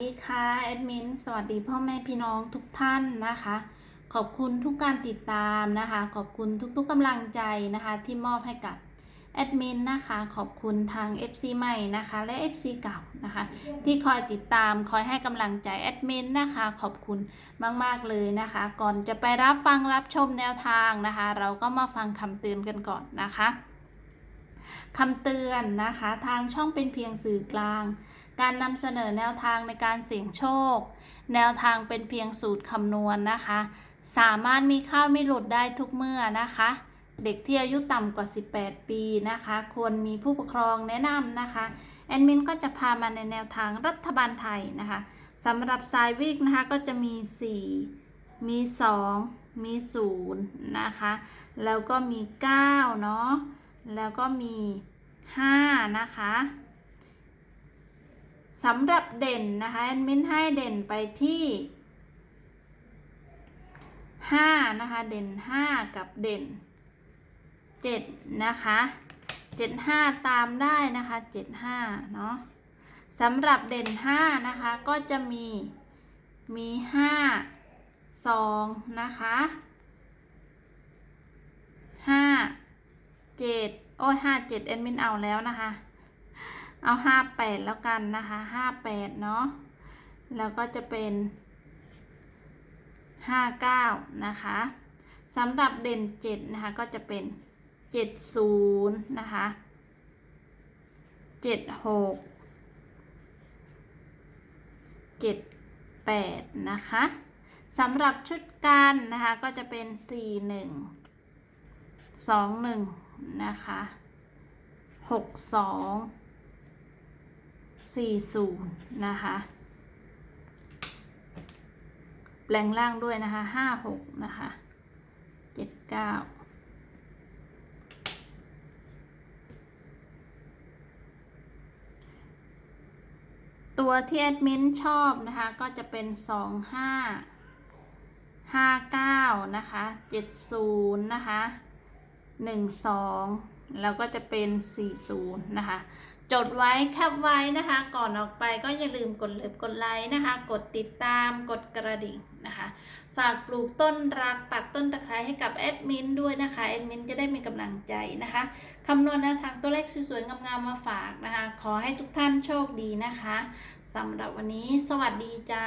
สวัสดีค่ะแอดมินสวัสดีพ่อแม่พี่น้องทุกท่านนะคะ ขอบคุณทุกการติดตามนะคะ ขอบคุณทุกๆกำลังใจนะคะ ที่มอบให้กับแอดมินนะคะ ขอบคุณทาง FC ใหม่นะคะ และ FC เก่านะคะ ที่คอยติดตามคอยให้กำลังใจแอดมินนะคะ ขอบคุณมากๆเลยนะคะ ก่อนจะไปรับฟังรับชมแนวทางนะคะ เราก็มาฟังคำเตือนกันก่อนนะคะ คำเตือนนะคะ ทางช่องเป็นเพียงสื่อกลาง การนำเสนอแนวทางในการเสี่ยงโชค แนวทางเป็นเพียงสูตรคำนวณนะคะ สามารถมีข้าวไม่หลุดได้ทุกเมื่อนะคะ เด็กที่อายุต่ำกว่า 18 ปีนะคะ ควรมีผู้ปกครองแนะนำนะคะ แอดมินก็จะพามาในแนวทางรัฐบาลไทยนะคะสำหรับสายวิกนะคะก็จะมี 4 มี 2 มี 0 นะคะ แล้วก็มี 9 เนาะ แล้วก็มี 5 นะคะสำหรับเด่นนะคะแอดมินให้เด่นไปที่ 5 นะคะ เด่น 5 กับเด่น 7 นะคะ 75 ตามได้นะคะ 75 เนาะสำหรับเด่น 5 นะคะ ก็จะมีมี 5 2 นะคะ เจ็ดโอ้ยห้าเจ็ดแอดมินเอาแล้วนะคะ เอาห้าแปดแล้วกันนะคะห้าแปดเนาะแล้วก็จะเป็นห้าเก้านะคะสำหรับเด่นเจ็ดนะคะก็จะเป็นเจ็ดศูนย์นะคะเจ็ดหกเจ็ดแปดนะคะสำหรับชุดการนะคะก็จะเป็นสี่หนึ่งสองหนึ่ง นะคะ62 40นะคะ แปลงล่างด้วยนะคะ56นะคะ79ตัวที่แอดมินชอบนะคะ ก็จะเป็น25 59นะคะ70นะคะ 12 แล้วก็จะเป็น 40 นะคะ จดไว้แคปไว้นะคะ ก่อนออกไปก็อย่าลืมกดเลิฟกดไลค์นะคะ กดติดตามกดกระดิ่งนะคะ ฝากปลูกต้นรักปักต้นตะไคร้ให้กับแอดมินด้วยนะคะแอดมินจะได้มีกำลังใจนะคะคำนวณแนวทางตัวเลขสวยๆงามๆมาฝากนะคะ ขอให้ทุกท่านโชคดีนะคะสำหรับวันนี้สวัสดีจ้า